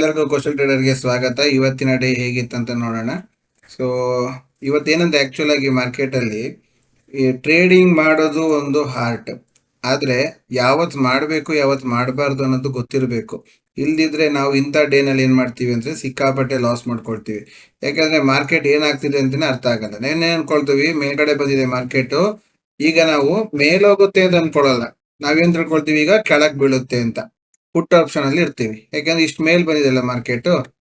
ಎಲ್ಲರಿಗೂ ಕ್ವಶನ್ ಟ್ರೇಡರ್ಗೆ ಸ್ವಾಗತ. ಇವತ್ತಿನ ಡೇ ಹೇಗಿತ್ತಂತ ನೋಡೋಣ. ಸೊ ಇವತ್ತೇನಂದ್ರೆ ಆ್ಯಕ್ಚುಲ್ ಆಗಿ ಮಾರ್ಕೆಟಲ್ಲಿ ಟ್ರೇಡಿಂಗ್ ಮಾಡೋದು ಒಂದು ಹಾರ್ಟ್ ಆದರೆ ಯಾವತ್ತು ಮಾಡಬೇಕು ಯಾವತ್ತು ಮಾಡಬಾರ್ದು ಅನ್ನೋದು ಗೊತ್ತಿರಬೇಕು. ಇಲ್ದಿದ್ರೆ ನಾವು ಇಂಥ ಡೇನಲ್ಲಿ ಏನು ಮಾಡ್ತೀವಿ ಅಂದರೆ ಸಿಕ್ಕಾಪಟ್ಟೆ ಲಾಸ್ ಮಾಡ್ಕೊಳ್ತೀವಿ. ಯಾಕಂದರೆ ಮಾರ್ಕೆಟ್ ಏನಾಗ್ತಿದೆ ಅಂತಲೇ ಅರ್ಥ ಆಗಲ್ಲ. ನೆನ್ನೆ ಅನ್ಕೊಳ್ತೀವಿ, ಮೇಲ್ಗಡೆ ಬಂದಿದೆ ಮಾರ್ಕೆಟು ಈಗ ನಾವು ಮೇಲೋಗುತ್ತೆ ಅಂತ ಅಂದ್ಕೊಳ್ಳಲ್ಲ ನಾವೇನು ತಿಳ್ಕೊಳ್ತೀವಿ ಈಗ ಕೆಳಗೆ ಬೀಳುತ್ತೆ ಅಂತ. ಪುಟ್ ಆಪ್ಷನ್ ಅಲ್ಲಿ ಇರ್ತೀವಿ. ಯಾಕಂದ್ರೆ ಇಷ್ಟು ಮೇಲ್ ಬಂದಿದೆಲ್ಲ ಮಾರ್ಕೆಟ್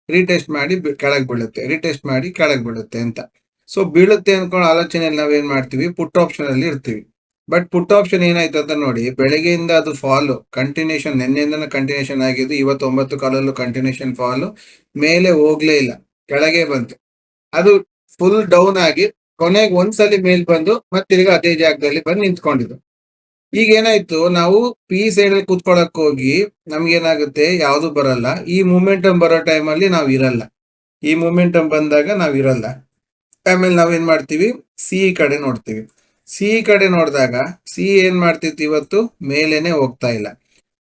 ರೀಟೆಸ್ಟ್ ಮಾಡಿ ಕೆಳಗೆ ಬೀಳುತ್ತೆ. ರೀಟೆಸ್ಟ್ ಮಾಡಿ ಕೆಳಗೆ ಬೀಳುತ್ತೆ ಅಂತ. ಸೊ ಬೀಳುತ್ತೆ ಅನ್ಕೊಂಡು ಆಲೋಚನೆಯಲ್ಲಿ ನಾವೇನ್ ಮಾಡ್ತೀವಿ? ಪುಟ್ ಆಪ್ಷನ್ ಅಲ್ಲಿ ಇರ್ತೀವಿ. ಬಟ್ ಪುಟ್ ಆಪ್ಷನ್ ಏನಾಯ್ತು ಅಂತ ನೋಡಿ, ಬೆಳಗ್ಗೆಯಿಂದ ಅದು ಫಾಲು ಕಂಟಿನ್ಯೂಷನ್ ನಿನ್ನೆಯಿಂದ ಕಂಟಿನ್ಯೂಷನ್ ಆಗಿದ್ದು ಇವತ್ತು ಒಂಬತ್ತು ಕಾಲಲ್ಲೂ ಕಂಟಿನ್ಯೂಷನ್ ಫಾಲು ಮೇಲೆ ಹೋಗ್ಲೇ ಇಲ್ಲ. ಕೆಳಗೆ ಬಂತು. ಅದು ಫುಲ್ ಡೌನ್ ಆಗಿ ಕೊನೆಗೆ ಒಂದ್ಸಲಿ ಮೇಲ್ ಬಂದು ಮತ್ತೆ ತಿರ್ಗಾ ಅದೇ ಜಾಗದಲ್ಲಿ ಬಂದು ನಿಂತ್ಕೊಂಡಿದ್ದು. ಈಗ ಏನಾಯ್ತು ನಾವು ಪಿ ಸೈಡ್ ಅಲ್ಲಿ ಕೂತ್ಕೊಳಕ್ ಹೋಗಿ ನಮ್ಗೆ ಏನಾಗುತ್ತೆ ಯಾವ್ದು ಬರಲ್ಲ. ಈ ಮೂಮೆಂಟಮ್ ಬರೋ ಟೈಮಲ್ಲಿ ನಾವ್ ಇರಲ್ಲ. ಈ ಮೂಮೆಂಟಮ್ ಬಂದಾಗ ನಾವ್ ಇರಲ್ಲ. ಆಮೇಲೆ ನಾವೇನ್ ಮಾಡ್ತೀವಿ? ಸಿ ಕಡೆ ನೋಡ್ತೀವಿ. ಸಿ ಕಡೆ ನೋಡಿದಾಗ ಸಿ ಏನ್ ಮಾಡ್ತಿತ್ತು ಇವತ್ತು? ಮೇಲೇನೆ ಹೋಗ್ತಾ ಇಲ್ಲ.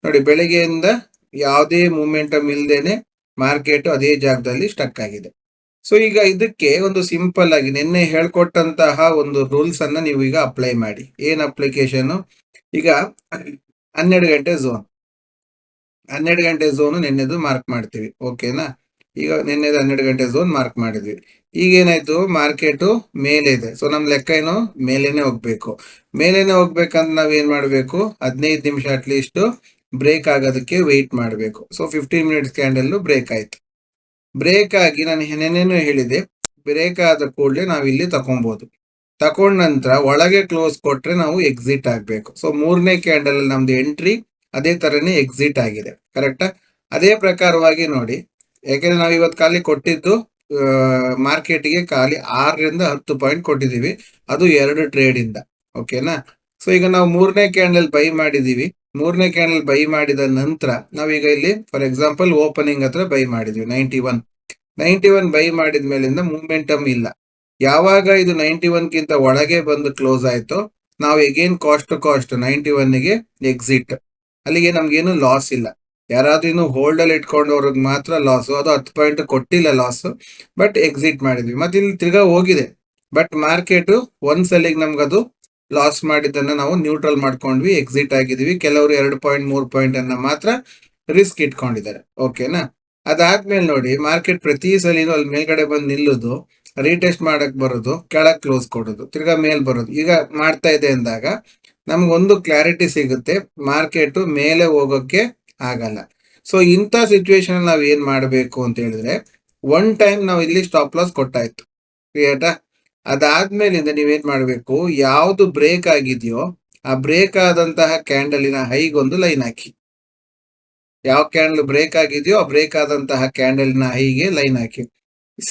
ನೋಡಿ, ಬೆಳಿಗ್ಗೆಯಿಂದ ಯಾವುದೇ ಮೂಮೆಂಟಮ್ ಇಲ್ದೇನೆ ಮಾರ್ಕೆಟ್ ಅದೇ ಜಾಗದಲ್ಲಿ ಸ್ಟಕ್ ಆಗಿದೆ. ಸೊ ಈಗ ಇದಕ್ಕೆ ಒಂದು ಸಿಂಪಲ್ ಆಗಿ, ನಿನ್ನೆ ಹೇಳ್ಕೊಟ್ಟಂತಹ ಒಂದು ರೂಲ್ಸ್ ಅನ್ನ ನೀವು ಈಗ ಅಪ್ಲೈ ಮಾಡಿ. ಏನ್ ಅಪ್ಲಿಕೇಶನ್ ಈಗ ಹನ್ನೆರಡು ಗಂಟೆ ಝೋನ್ ಹನ್ನೆರಡು ಗಂಟೆ ಝೋನು ನಿನ್ನೆದು ಮಾರ್ಕ್ ಮಾಡ್ತೀವಿ ಓಕೆನಾ ಈಗ ನಿನ್ನೆದು ಹನ್ನೆರಡು ಗಂಟೆ ಝೋನ್ ಮಾರ್ಕ್ ಮಾಡಿದ್ವಿ. ಈಗ ಏನಾಯ್ತು? ಮಾರ್ಕೆಟ್ ಮೇಲೆ ಇದೆ. ಸೊ ನಮ್ ಲೆಕ್ಕ ಏನು? ಮೇಲೇನೆ ಹೋಗ್ಬೇಕು. ಮೇಲೇನೆ ಹೋಗ್ಬೇಕಂತ ನಾವ್ ಏನ್ ಮಾಡ್ಬೇಕು? ಹದಿನೈದು ನಿಮಿಷ ಅಟ್ಲೀಸ್ಟ್ ಬ್ರೇಕ್ ಆಗೋದಕ್ಕೆ ವೆಯ್ಟ್ ಮಾಡಬೇಕು. So fifteen minutes candle break ಆಯ್ತು. ಬ್ರೇಕ್ ಆಗಿ ನಾನು ನೆನ್ನೆನೂ ಹೇಳಿದೆ ಬ್ರೇಕ್ ಆದ ಕೂಡಲೇ ನಾವಿಲ್ಲಿ ತಕೊಬಹುದು ತಕೊಂಡ ನಂತರ ಒಳಗೆ ಕ್ಲೋಸ್ ಕೊಟ್ರೆ ನಾವು ಎಕ್ಸಿಟ್ ಆಗ್ಬೇಕು. ಸೊ ಮೂರನೇ ಕ್ಯಾಂಡಲ್ ಅಲ್ಲಿ ನಮ್ದು ಎಂಟ್ರಿ ಅದೇ ತರನೇ ಎಕ್ಸಿಟ್ ಆಗಿದೆ. ಕರೆಕ್ಟಾ ಅದೇ ಪ್ರಕಾರವಾಗಿ ನೋಡಿ. ಯಾಕೆಂದ್ರೆ ನಾವು ಇವತ್ತು ಖಾಲಿ ಕೊಟ್ಟಿದ್ದು ಮಾರ್ಕೆಟ್ಗೆ ಖಾಲಿ ಆರರಿಂದ ಹತ್ತು ಪಾಯಿಂಟ್ ಕೊಟ್ಟಿದ್ದೀವಿ. ಅದು ಎರಡು ಟ್ರೇಡ್ ಇಂದ. ಓಕೆನಾ ಸೊ ಈಗ ನಾವು ಮೂರನೇ ಕ್ಯಾಂಡಲ್ ಬೈ ಮಾಡಿದೀವಿ ಮೂರನೇ ಕ್ಯಾಂಡಲ್ ಬೈ ಮಾಡಿದ ನಂತರ ನಾವೀಗ ಇಲ್ಲಿ ಫಾರ್ ಎಕ್ಸಾಂಪಲ್ ಓಪನಿಂಗ್ ಹತ್ರ ಬೈ ಮಾಡಿದ್ವಿ ninety one ninety one buy ಮಾಡಿದ ಮೇಲಿಂದ ಮೂಮೆಂಟಮ್ ಇಲ್ಲ. ಯಾವಾಗ ಇದು ನೈಂಟಿ ಒನ್ಗಿಂತ ಒಳಗೆ ಬಂದು ಕ್ಲೋಸ್ ಆಯ್ತು, ನಾವು again cost to cost ninety ಒನ್ಗೆ exit ಅಲ್ಲಿಗೆ ನಮ್ಗೇನು ಲಾಸ್ ಇಲ್ಲ. ಯಾರಾದ್ರೂ ಇನ್ನು ಹೋಲ್ಡ್ ಅಲ್ಲಿ ಇಟ್ಕೊಂಡವ್ರಿಗೆ ಮಾತ್ರ ಲಾಸು ಅದು ಹತ್ತು ಪಾಯಿಂಟ್ ಕೊಟ್ಟಿಲ್ಲ ಲಾಸ್ ಬಟ್ ಎಕ್ಸಿಟ್ ಮಾಡಿದ್ವಿ. ಮತ್ತೆ ಇಲ್ಲಿ ತಿರ್ಗಾ ಹೋಗಿದೆ. ಬಟ್ ಮಾರ್ಕೆಟ್ ಒಂದ್ ಸಲಿಗೆ ನಮ್ಗದು ಲಾಸ್ ಮಾಡಿದ್ದನ್ನು ನಾವು ನ್ಯೂಟ್ರಲ್ ಮಾಡ್ಕೊಂಡ್ವಿ ಎಕ್ಸಿಟ್ ಆಗಿದ್ವಿ ಕೆಲವರು ಎರಡು ಪಾಯಿಂಟ್ ಮೂರು ಪಾಯಿಂಟ್ ಅನ್ನ ಮಾತ್ರ ರಿಸ್ಕ್ ಇಟ್ಕೊಂಡಿದ್ದಾರೆ. ಓಕೆನಾ ಅದಾದ್ಮೇಲೆ ನೋಡಿ ಮಾರ್ಕೆಟ್ ಪ್ರತಿ ಸಲಿನೂ ಅಲ್ಲಿ ಮೇಲ್ಗಡೆ ಬಂದು ನಿಲ್ಲುದು. ರೀಟೆಸ್ಟ್ ಮಾಡಕ್ ಬರೋದು, ಕೆಳಗ್ ಕ್ಲೋಸ್ ಕೊಡೋದು, ತಿರ್ಗಾ ಮೇಲ್ ಬರೋದು. ಈಗ ಮಾಡ್ತಾ ಇದೆ ಅಂದಾಗ ನಮ್ಗೊಂದು ಕ್ಲಾರಿಟಿ ಸಿಗುತ್ತೆ ಮಾರ್ಕೆಟ್ ಮೇಲೆ ಹೋಗೋಕೆ ಆಗಲ್ಲ. ಸೊ ಇಂಥ ಸಿಚುವೇಶನ್ ನಾವ್ ಏನ್ ಮಾಡಬೇಕು ಅಂತ ಹೇಳಿದ್ರೆ ಒನ್ ಟೈಮ್ ನಾವು ಇಲ್ಲಿ ಸ್ಟಾಪ್ ಲಾಸ್ ಕೊಟ್ಟಾಯ್ತು. ಕ್ರಿಯೇಟಾ ಅದಾದ್ಮೇಲಿಂದ ನೀವೇನ್ ಮಾಡಬೇಕು, ಯಾವ್ದು ಬ್ರೇಕ್ ಆಗಿದೆಯೋ, ಆ ಬ್ರೇಕ್ ಆದಂತಹ ಕ್ಯಾಂಡಲಿನ ಹೈಗೊಂದು ಲೈನ್ ಹಾಕಿ. ಯಾವ ಕ್ಯಾಂಡಲ್ ಬ್ರೇಕ್ ಆಗಿದೆಯೋ, ಆ ಬ್ರೇಕ್ ಆದಂತಹ ಕ್ಯಾಂಡಲಿನ ಹೈಗೆ ಲೈನ್ ಹಾಕಿ.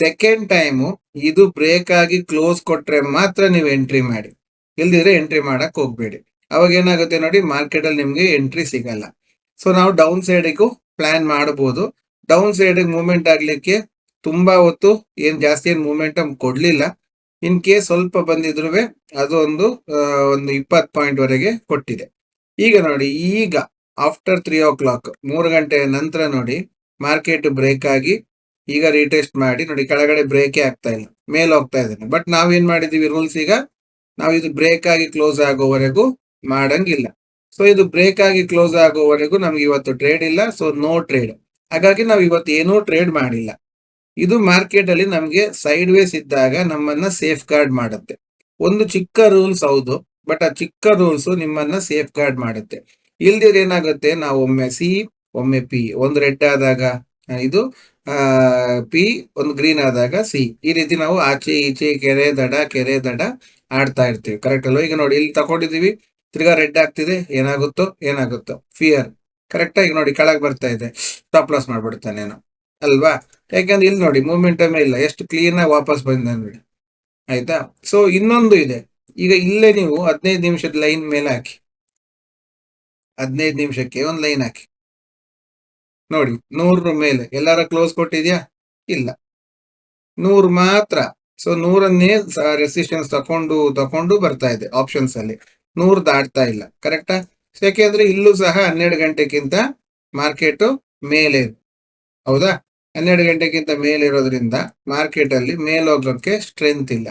ಸೆಕೆಂಡ್ ಟೈಮು ಇದು ಬ್ರೇಕ್ ಆಗಿ ಕ್ಲೋಸ್ ಕೊಟ್ರೆ ಮಾತ್ರ ನೀವು ಎಂಟ್ರಿ ಮಾಡಿ. ಇಲ್ದಿದ್ರೆ ಎಂಟ್ರಿ ಮಾಡಕ್ ಹೋಗ್ಬೇಡಿ. ಅವಾಗ ಏನಾಗುತ್ತೆ ನೋಡಿ ಮಾರ್ಕೆಟ್ ಅಲ್ಲಿ ನಿಮ್ಗೆ ಎಂಟ್ರಿ ಸಿಗಲ್ಲ. ಸೊ ನಾವು ಡೌನ್ ಸೈಡಿಗೂ ಪ್ಲಾನ್ ಮಾಡಬಹುದು ಡೌನ್ ಸೈಡ್ ಮೂವ್ಮೆಂಟ್ ಆಗ್ಲಿಕ್ಕೆ ತುಂಬಾ ಹೊತ್ತು ಏನು ಜಾಸ್ತಿ ಏನ್ ಮೂಮೆಂಟಮ್ ಕೊಡ್ಲಿಲ್ಲ. ಇನ್ ಕೇಸ್ ಸ್ವಲ್ಪ ಬಂದಿದ್ರು ಅದು ಒಂದು ಒಂದು ಇಪ್ಪತ್ತು ಪಾಯಿಂಟ್ ವರೆಗೆ ಕೊಟ್ಟಿದೆ. ಈಗ ನೋಡಿ, ಈಗ ಆಫ್ಟರ್ ತ್ರೀ ಓ ಕ್ಲಾಕ್ ಮೂರು ಗಂಟೆಯ ನಂತರ ನೋಡಿ ಮಾರ್ಕೆಟ್ ಬ್ರೇಕ್ ಆಗಿ ಈಗ ರೀಟೆಸ್ಟ್ ಮಾಡಿ ನೋಡಿ, ಕೆಳಗಡೆ ಬ್ರೇಕೇ ಆಗ್ತಾ ಇಲ್ಲ, ಮೇಲೆ ಹೋಗ್ತಾ ಇದ್ದಾನೆ. ಬಟ್ ನಾವೇನ್ ಮಾಡಿದೀವಿ ರೂಲ್ಸ್ ಈಗ ನಾವು ಇದು ಬ್ರೇಕ್ ಆಗಿ ಕ್ಲೋಸ್ ಆಗೋವರೆಗೂ ಮಾಡಂಗಿಲ್ಲ. ಸೊ ಇದು ಬ್ರೇಕ್ ಆಗಿ ಕ್ಲೋಸ್ ಆಗೋವರೆಗೂ ನಮ್ಗೆ ಇವತ್ತು ಟ್ರೇಡ್ ಇಲ್ಲ ಸೊ ನೋ ಟ್ರೇಡ್ ಹಾಗಾಗಿ ನಾವು ಇವತ್ತು ಏನೂ ಟ್ರೇಡ್ ಮಾಡಿಲ್ಲ. ಇದು ಮಾರ್ಕೆಟ್ ಅಲ್ಲಿ ನಮ್ಗೆ ಸೈಡ್ ವೇಸ್ ಇದ್ದಾಗ ನಮ್ಮನ್ನ ಸೇಫ್ ಗಾರ್ಡ್ ಮಾಡುತ್ತೆ. ಒಂದು ಚಿಕ್ಕ ರೂಲ್ಸ್ ಹೌದು ಬಟ್ ಆ ಚಿಕ್ಕ ರೂಲ್ಸ್ ನಿಮ್ಮನ್ನ ಸೇಫ್ ಗಾರ್ಡ್ ಮಾಡುತ್ತೆ. ಇಲ್ದಿರ ಏನಾಗುತ್ತೆ, ನಾವು ಒಮ್ಮೆ ಸಿ ಒಮ್ಮೆ ಪಿ ಒಂದು ರೆಡ್ ಆದಾಗ ಇದು ಪಿ ಒಂದು ಗ್ರೀನ್ ಆದಾಗ ಸಿ ಈ ರೀತಿ ನಾವು ಆಚೆ, ಈಚೆ, ಕೆರೆ, ದಡ ಕೆರೆ, ದಡ ಆಡ್ತಾ ಇರ್ತೀವಿ. ಕರೆಕ್ಟ್ ಅಲ್ವಾ? ಈಗ ನೋಡಿ, ಇಲ್ಲಿ ತಗೊಂಡಿದೀವಿ ತಿರ್ಗಾ ರೆಡ್ ಆಗ್ತಿದೆ. ಏನಾಗುತ್ತೋ ಏನಾಗುತ್ತೋ. ಫಿಯರ್ ಕರೆಕ್ಟ್ ಆಗಿ ನೋಡಿ, ಕೆಳಗೆ ಬರ್ತಾ ಇದೆ. ಸ್ಟಾಪ್ ಲಾಸ್ ಮಾಡ್ಬಿಡ್ತಾನೇನೋ ಅಲ್ವಾ? ಯಾಕಂದ್ರೆ ಇಲ್ಲಿ ನೋಡಿ ಮೂಮೆಂಟಮೇ ಇಲ್ಲ. ಎಷ್ಟು ಕ್ಲೀನ್ ಆಗಿ ವಾಪಸ್ ಬಂದ ನೋಡಿ ಆಯ್ತಾ? ಸೊ ಇನ್ನೊಂದು ಇದೆ. ಈಗ ಇಲ್ಲೇ ನೀವು ಹದಿನೈದು ನಿಮಿಷದ ಲೈನ್ ಮೇಲೆ ಹಾಕಿ. ಹದಿನೈದು ನಿಮಿಷಕ್ಕೆ ಒಂದು ಲೈನ್ ಹಾಕಿ. ನೋಡಿ, ನೂರ ಮೇಲೆ. ಎಲ್ಲಾರ ಕ್ಲೋಸ್ ಕೊಟ್ಟಿದ್ಯಾ? ಇಲ್ಲ. ನೂರು ಮಾತ್ರ. ಸೊ ನೂರನ್ನೇ ರೆಸಿಸ್ಟೆನ್ಸ್ ತಕೊಂಡು ತಕೊಂಡು ಬರ್ತಾ ಇದೆ ಆಪ್ಷನ್ಸ್ ಅಲ್ಲಿ. ನೂರು ದಾಟ್ತಾ ಇಲ್ಲ. ಕರೆಕ್ಟಾ ಯಾಕೆಂದ್ರೆ ಇಲ್ಲೂ ಸಹ ಹನ್ನೆರಡು ಗಂಟೆಗಿಂತ ಮಾರ್ಕೆಟ್ ಮೇಲೆ. ಹೌದಾ? ಹನ್ನೆರಡು ಗಂಟೆಗಿಂತ ಮೇಲೆ ಇರೋದ್ರಿಂದ ಮಾರ್ಕೆಟ್ ಅಲ್ಲಿ ಮೇಲೋಗಕ್ಕೆ ಸ್ಟ್ರೆಂತ್ ಇಲ್ಲ.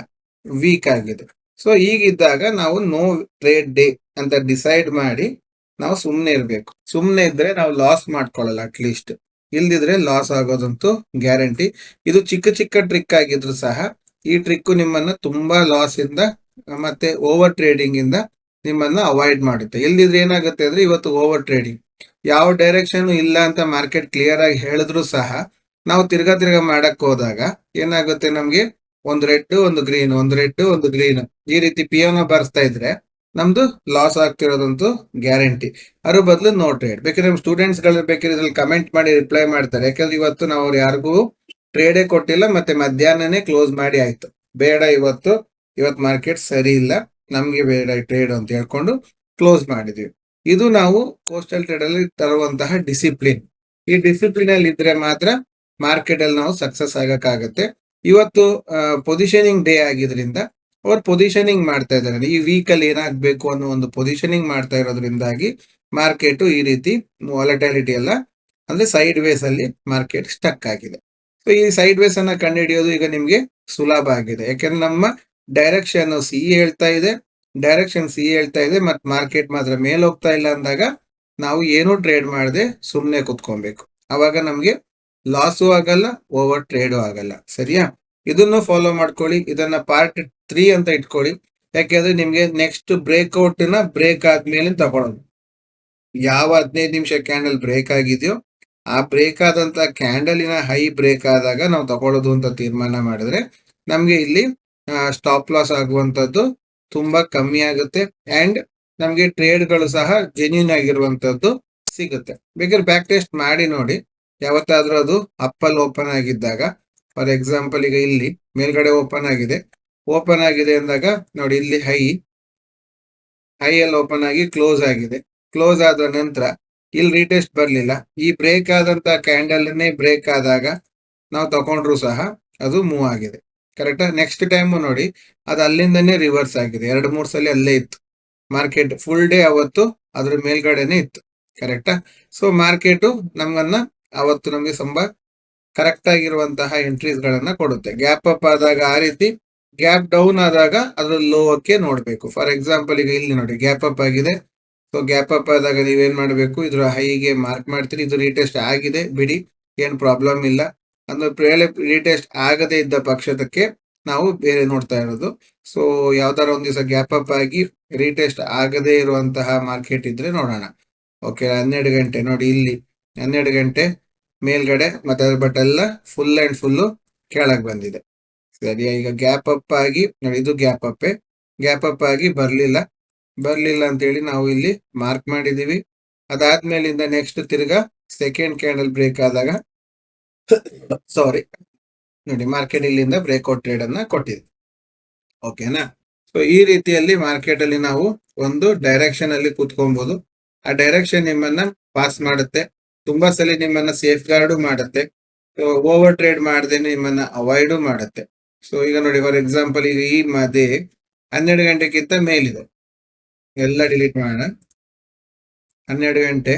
ವೀಕ್ ಆಗಿದೆ. ಸೊ ಈಗಿದ್ದಾಗ ನಾವು ನೋ ಟ್ರೇಡ್ ಡೇ ಅಂತ ಡಿಸೈಡ್ ಮಾಡಿ ನಾವು ಸುಮ್ಮನೆ ಇರಬೇಕು. ಸುಮ್ಮನೆ ಇದ್ರೆ ನಾವು ಲಾಸ್ ಮಾಡ್ಕೊಳ್ಳಲ್ಲ ಅಟ್ಲೀಸ್ಟ್ ಇಲ್ದಿದ್ರೆ ಲಾಸ್ ಆಗೋದಂತೂ ಗ್ಯಾರಂಟಿ ಇದು ಚಿಕ್ಕ ಚಿಕ್ಕ ಟ್ರಿಕ್ ಆಗಿದ್ರು ಸಹ, ಈ ಟ್ರಿಕ್ ನಿಮ್ಮನ್ನ ತುಂಬಾ ಲಾಸ್ ಇಂದ, ಮತ್ತೆ ಓವರ್ ಟ್ರೇಡಿಂಗ್ ಇಂದ ನಿಮ್ಮನ್ನ ಅವಾಯ್ಡ್ ಮಾಡುತ್ತೆ. ಇಲ್ದಿದ್ರೆ ಏನಾಗುತ್ತೆ ಅಂದ್ರೆ ಇವತ್ತು ಓವರ್ ಟ್ರೇಡಿಂಗ್ ಯಾವ ಡೈರೆಕ್ಷನ್ ಇಲ್ಲ ಅಂತ ಮಾರ್ಕೆಟ್ ಕ್ಲಿಯರ್ ಆಗಿ ಹೇಳಿದ್ರು ಸಹ, ನಾವು ತಿರ್ಗಾ ತಿರ್ಗಾ ಮಾಡಕ್ ಹೋದಾಗ ಏನಾಗುತ್ತೆ ನಮ್ಗೆ? ಒಂದು ರೆಡ್ ಒಂದು ಗ್ರೀನ್ ಒಂದು ರೆಡ್ ಒಂದು ಗ್ರೀನ್ ಈ ರೀತಿ ಪಿಯೋನ ಬರ್ಸ್ತಾ ಇದ್ರೆ ನಮ್ದು ಲಾಸ್ ಆಗ್ತಿರೋದಂತೂ ಗ್ಯಾರಂಟಿ ಅದ್ರ ಬದಲು ನೋ ಟ್ರೇಡ್ ಬೇಕಾದ್ರೆ ನಮ್ಮ ಸ್ಟೂಡೆಂಟ್ಸ್ಗಳು ಬೇಕಾದ್ರೆ ಇದ್ರಲ್ಲಿ ಕಮೆಂಟ್ ಮಾಡಿ ರಿಪ್ಲೈ ಮಾಡ್ತಾರೆ. ಯಾಕಂದ್ರೆ ಇವತ್ತು ನಾವು ಅವ್ರು ಯಾರಿಗೂ ಟ್ರೇಡೇ ಕೊಟ್ಟಿಲ್ಲ, ಮತ್ತೆ ಮಧ್ಯಾಹ್ನನೇ ಕ್ಲೋಸ್ ಮಾಡಿ ಆಯ್ತು. ಬೇಡ ಇವತ್ತು. ಇವತ್ತು ಮಾರ್ಕೆಟ್ ಸರಿ ಇಲ್ಲ. ನಮ್ಗೆ ಬೇಡ ಟ್ರೇಡ್ ಅಂತ ಹೇಳ್ಕೊಂಡು ಕ್ಲೋಸ್ ಮಾಡಿದ್ವಿ. ಇದು ನಾವು ಕೋಸ್ಟಲ್ ಟ್ರೇಡ್ ಅಲ್ಲಿ ತರುವಂತಹ ಡಿಸಿಪ್ಲಿನ್ ಈ ಡಿಸಿಪ್ಲಿನ್ ಅಲ್ಲಿ ಇದ್ರೆ ಮಾತ್ರ ಮಾರ್ಕೆಟ್ ಅಲ್ಲಿ ನಾವು ಸಕ್ಸಸ್ ಆಗಕ್ಕಾಗತ್ತೆ. ಇವತ್ತು ಪೊಸಿಷನಿಂಗ್ ಡೇ ಆಗಿದ್ರಿಂದ ಅವ್ರು ಪೊಸಿಷನಿಂಗ್ ಮಾಡ್ತಾ ಇದ್ದಾರೆ. ಈ ಅಲ್ಲಿ ಏನಾಗಬೇಕು ಅನ್ನೋ ಒಂದು ಪೊಸಿಷನಿಂಗ್ ಮಾಡ್ತಾ ಇರೋದ್ರಿಂದಾಗಿ ಮಾರ್ಕೆಟ್ ಈ ರೀತಿ ವಾಲಟಾಲಿಟಿ ಎಲ್ಲ ಅಂದ್ರೆ ಸೈಡ್ ವೇಸ್ ಅಲ್ಲಿ ಮಾರ್ಕೆಟ್ ಸ್ಟಕ್ ಆಗಿದೆ. ಸೊ ಈ ಸೈಡ್ ವೇಸ್ ಅನ್ನ ಕಂಡುಹಿಡಿಯೋದು ಈಗ ನಿಮ್ಗೆ ಸುಲಭ ಆಗಿದೆ. ಯಾಕಂದ್ರೆ ನಮ್ಮ ಡೈರೆಕ್ಷನ್ ಸಿ ಹೇಳ್ತಾ ಇದೆ. ಡೈರೆಕ್ಷನ್ ಸಿ ಹೇಳ್ತಾ ಇದೆ. ಮತ್ತೆ ಮಾರ್ಕೆಟ್ ಮಾತ್ರ ಮೇಲ್ ಹೋಗ್ತಾ ಇಲ್ಲ ಅಂದಾಗ ನಾವು ಏನೂ ಟ್ರೇಡ್ ಮಾಡದೆ ಸುಮ್ಮನೆ ಕುತ್ಕೊಬೇಕು. ಅವಾಗ ನಮ್ಗೆ ಲಾಸು ಆಗಲ್ಲ ಓವರ್ ಟ್ರೇಡು ಆಗಲ್ಲ. ಸರಿಯಾ? ಇದನ್ನು ಫಾಲೋ ಮಾಡ್ಕೊಳ್ಳಿ, ಇದನ್ನ ಪಾರ್ಟ್ ತ್ರೀ ಅಂತ ಇಟ್ಕೊಳ್ಳಿ. ಯಾಕೆಂದ್ರೆ ನಿಮ್ಗೆ ನೆಕ್ಸ್ಟ್ ಬ್ರೇಕ್ಔಟ್ನ ಬ್ರೇಕ್ ಆದ್ಮೇಲೆ ತಗೊಳ್ಳೋದು. ಯಾವ ಹದಿನೈದು ನಿಮಿಷ ಕ್ಯಾಂಡಲ್ ಬ್ರೇಕ್ ಆಗಿದೆಯೋ, ಆ ಬ್ರೇಕ್ ಆದಂತ ಕ್ಯಾಂಡಲಿನ ಹೈ ಬ್ರೇಕ್ ಆದಾಗ ನಾವು ತಗೊಳ್ಳೋದು ಅಂತ ತೀರ್ಮಾನ ಮಾಡಿದ್ರೆ, ನಮ್ಗೆ ಇಲ್ಲಿ ಸ್ಟಾಪ್ ಲಾಸ್ ಆಗುವಂತದ್ದು ತುಂಬಾ ಕಮ್ಮಿ ಆಗುತ್ತೆ ಅಂಡ್ ನಮ್ಗೆ ಟ್ರೇಡ್ಗಳು ಸಹ ಜೆನ್ಯೂನ್ ಆಗಿರುವಂತದ್ದು ಸಿಗುತ್ತೆ. ಬೇಕಾದ್ರೆ ಬ್ಯಾಕ್ ಟೆಸ್ಟ್ ಮಾಡಿ ನೋಡಿ, ಯಾವತ್ತಾದ್ರೂ ಅದು ಅಪ್ಪಲ್ ಓಪನ್ ಆಗಿದ್ದಾಗ ಫಾರ್ ಎಕ್ಸಾಂಪಲ್ ಈಗ ಇಲ್ಲಿ ಮೇಲ್ಗಡೆ ಓಪನ್ ಆಗಿದೆ. ಓಪನ್ ಆಗಿದೆ ಅಂದಾಗ ನೋಡಿ ಇಲ್ಲಿ ಹೈ ಹೈ ಅಲ್ಲಿ ಓಪನ್ ಆಗಿ ಕ್ಲೋಸ್ ಆಗಿದೆ. ಕ್ಲೋಸ್ ಆದ ನಂತರ ಇಲ್ಲಿ ರೀಟೆಸ್ಟ್ ಬರಲಿಲ್ಲ. ಈ ಬ್ರೇಕ್ ಆದಂತ ಕ್ಯಾಂಡಲ್ ಬ್ರೇಕ್ ಆದಾಗ ನಾವು ತಗೊಂಡ್ರು ಸಹ ಅದು ಮೂವ್ ಆಗಿದೆ. ಕರೆಕ್ಟ್ ನೆಕ್ಸ್ಟ್ ಟೈಮ್ ನೋಡಿ ಅದು ಅಲ್ಲಿಂದನೇ ರಿವರ್ಸ್ ಆಗಿದೆ. ಎರಡು ಮೂರು ಸಲ ಅಲ್ಲೇ ಇತ್ತು. ಮಾರ್ಕೆಟ್ ಫುಲ್ ಡೇ ಅವತ್ತು ಅದ್ರ ಮೇಲ್ಗಡೆನೆ ಇತ್ತು. ಕರೆಕ್ಟಾ ಸೊ ಮಾರ್ಕೆಟು ನಮ್ಗನ್ನ ಅವತ್ತು ನಮಗೆ ತುಂಬಾ ಕರೆಕ್ಟ್ ಆಗಿರುವಂತಹ ಎಂಟ್ರೀಸ್ ಗಳನ್ನ ಕೊಡುತ್ತೆ. ಗ್ಯಾಪ್ ಅಪ್ ಆದಾಗ ಆ ರೀತಿ ಗ್ಯಾಪ್ ಡೌನ್ ಆದಾಗ ಅದ್ರ ಲೋವಕ್ಕೆ ನೋಡಬೇಕು. ಫಾರ್ ಎಕ್ಸಾಂಪಲ್ ಈಗ ಇಲ್ಲಿ ನೋಡಿ ಗ್ಯಾಪ್ ಅಪ್ ಆಗಿದೆ. ಸೊ ಗ್ಯಾಪ್ ಅಪ್ ಆದಾಗ ನೀವೇನ್ ಮಾಡಬೇಕು? ಇದ್ರ ಹೈಗೆ ಮಾರ್ಕ್ ಮಾಡ್ತೀರಿ. ಇದು ರೀಟೆಸ್ಟ್ ಆಗಿದೆ. ಬಿಡಿ, ಏನ್ ಪ್ರಾಬ್ಲಮ್ ಇಲ್ಲ. ಅಂದ್ರೆ ರೀಟೆಸ್ಟ್ ಆಗದೆ ಇದ್ದ ಪಕ್ಷದಕ್ಕೆ ನಾವು ಬೇರೆ ನೋಡ್ತಾ ಇರೋದು. ಸೊ ಯಾವ್ದಾರ ಒಂದ್ ದಿವಸ ಗ್ಯಾಪ್ ಅಪ್ ಆಗಿ ರೀಟೆಸ್ಟ್ ಆಗದೆ ಇರುವಂತಹ ಮಾರ್ಕೆಟ್ ಇದ್ರೆ ನೋಡೋಣ. ಓಕೆ ಹನ್ನೆರಡು ಗಂಟೆ ನೋಡಿ ಇಲ್ಲಿ, ಹನ್ನೆರಡು ಗಂಟೆ. ಮೇಲ್ಗಡೆ ಮತ್ತೆ ಬಟ್ ಎಲ್ಲ ಫುಲ್ ಅಂಡ್ ಫುಲ್ ಕೆಳಗೆ ಬಂದಿದೆ. ಸರಿ, ಈಗ ಗ್ಯಾಪ್ ಅಪ್ ಆಗಿ, ನೋಡಿ ಇದು ಗ್ಯಾಪ್ ಅಪ್ ಗ್ಯಾಪ್ ಅಪ್ ಆಗಿ ಬರ್ಲಿಲ್ಲ. ಬರ್ಲಿಲ್ಲ ಅಂತ ಹೇಳಿ ನಾವು ಇಲ್ಲಿ ಮಾರ್ಕ್ ಮಾಡಿದೀವಿ. ಅದಾದ್ಮೇಲಿಂದ ನೆಕ್ಸ್ಟ್ ತಿರ್ಗಾ ಸೆಕೆಂಡ್ ಕ್ಯಾಂಡಲ್ ಬ್ರೇಕ್ ಆದಾಗ ಸಾರಿ ನೋಡಿ ಮಾರ್ಕೆಟ್ ಇಲ್ಲಿಂದ ಬ್ರೇಕ್ಔಟ್ ಟ್ರೇಡ್ ಅನ್ನ ಕೊಟ್ಟಿದೆ ಓಕೆನಾ ಸೊ ಈ ರೀತಿಯಲ್ಲಿ ಮಾರ್ಕೆಟ್ ಅಲ್ಲಿ ನಾವು ಒಂದು ಡೈರೆಕ್ಷನ್ ಅಲ್ಲಿ ಕೂತ್ಕೊಬಹುದು ಆ ಡೈರೆಕ್ಷನ್ ನಿಮ್ಮನ್ನ ಪಾಸ್ ಮಾಡುತ್ತೆ. ತುಂಬಾ ಸಲ ನಿಮ್ಮನ್ನ ಸೇಫ್ ಗಾರ್ಡು ಮಾಡುತ್ತೆ. ಓವರ್ ಟ್ರೇಡ್ ಮಾಡದೆ ನಿಮ್ಮನ್ನ ಅವಾಯ್ಡು ಮಾಡುತ್ತೆ. ಸೊ ಈಗ ನೋಡಿ ಫಾರ್ ಎಕ್ಸಾಂಪಲ್ ಈಗ ಈ ಮದೆ ಹನ್ನೆರಡು ಗಂಟೆಗಿಂತ ಮೇಲಿದೆ. ಎಲ್ಲ ಡಿಲೀಟ್ ಮಾಡೋಣ. ಹನ್ನೆರಡು ಗಂಟೆ.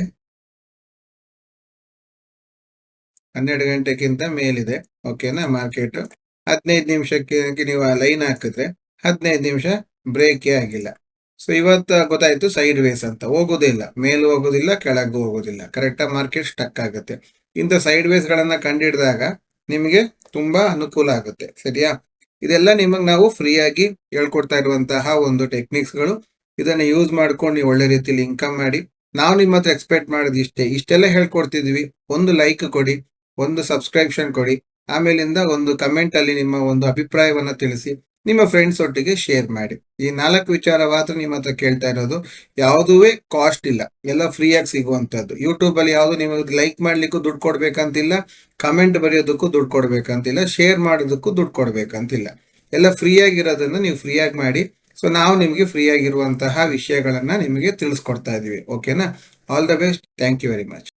ಹನ್ನೆರಡು ಗಂಟೆಗಿಂತ ಮೇಲಿದೆ. ಓಕೆನಾ ಮಾರ್ಕೆಟ್ ಹದಿನೈದು ನಿಮಿಷಕ್ಕೆ ನೀವು ಆ ಲೈನ್ ಹಾಕಿದ್ರೆ ಹದಿನೈದು ನಿಮಿಷ ಬ್ರೇಕೇ ಆಗಿಲ್ಲ. ಸೊ ಇವತ್ತು ಗೊತ್ತಾಯ್ತು ಸೈಡ್ ವೇಸ್ ಅಂತ ಹೋಗೋದಿಲ್ಲ ಮೇಲೂ ಹೋಗೋದಿಲ್ಲ, ಕೆಳಗೂ ಹೋಗೋದಿಲ್ಲ. ಕರೆಕ್ಟಾಗಿ ಮಾರ್ಕೆಟ್ ಸ್ಟಕ್ ಆಗುತ್ತೆ. ಇಂಥ ಸೈಡ್ ವೇಸ್ ಗಳನ್ನ ಕಂಡಿಡಿದಾಗ ನಿಮಗೆ ತುಂಬಾ ಅನುಕೂಲ ಆಗುತ್ತೆ. ಸರಿಯಾ? ಇದೆಲ್ಲ ನಿಮಗೆ ನಾವು ಫ್ರೀ ಆಗಿ ಹೇಳ್ಕೊಡ್ತಾ ಇರುವಂತಹ ಒಂದು ಟೆಕ್ನಿಕ್ಸ್ಗಳು. ಇದನ್ನ ಯೂಸ್ ಮಾಡ್ಕೊಂಡು ನೀವು ಒಳ್ಳೆ ರೀತಿಯಲ್ಲಿ ಇನ್ಕಮ್ ಮಾಡಿ. ನಾವು ನಿಮ್ಮ ಹತ್ರ ಎಕ್ಸ್ಪೆಕ್ಟ್ ಮಾಡೋದು ಇಷ್ಟೇ. ಇಷ್ಟೆಲ್ಲ ಹೇಳ್ಕೊಡ್ತಿದ್ವಿ. ಒಂದು ಲೈಕ್ ಕೊಡಿ, ಒಂದು ಸಬ್ಸ್ಕ್ರಿಪ್ಷನ್ ಕೊಡಿ. ಆಮೇಲಿಂದ ಒಂದು ಕಮೆಂಟ್ ಅಲ್ಲಿ ನಿಮ್ಮ ಒಂದು ಅಭಿಪ್ರಾಯವನ್ನ ತಿಳಿಸಿ. ನಿಮ್ಮ ಫ್ರೆಂಡ್ಸ್ ಒಟ್ಟಿಗೆ ಶೇರ್ ಮಾಡಿ. ಈ ನಾಲ್ಕು ವಿಚಾರ ಮಾತ್ರ ನಿಮ್ಮ ಹತ್ರ ಕೇಳ್ತಾ ಇರೋದು. ಯಾವುದೂ ಕಾಸ್ಟ್ ಇಲ್ಲ. ಎಲ್ಲ ಫ್ರೀಯಾಗಿ ಸಿಗುವಂಥದ್ದು. ಯೂಟ್ಯೂಬ್ ಅಲ್ಲಿ ಯಾವುದು ನಿಮಗೆ ಲೈಕ್ ಮಾಡ್ಲಿಕ್ಕೂ ದುಡ್ಡು ಕೊಡ್ಬೇಕಂತಿಲ್ಲ ಕಮೆಂಟ್ ಬರೆಯೋದಕ್ಕೂ ದುಡ್ಡು ಕೊಡ್ಬೇಕಂತಿಲ್ಲ ಶೇರ್ ಮಾಡೋದಕ್ಕೂ ದುಡ್ಡು ಕೊಡ್ಬೇಕಂತಿಲ್ಲ. ಎಲ್ಲ ಫ್ರೀ ಆಗಿರೋದನ್ನ ನೀವು ಫ್ರೀಯಾಗಿ ಮಾಡಿ. ಸೊ ನಾವು ನಿಮಗೆ ಫ್ರೀಯಾಗಿರುವಂತಹ ವಿಷಯಗಳನ್ನ ನಿಮಗೆ ತಿಳಿಸ್ಕೊಡ್ತಾ ಇದೀವಿ. ಓಕೆನಾ all the best thank you very much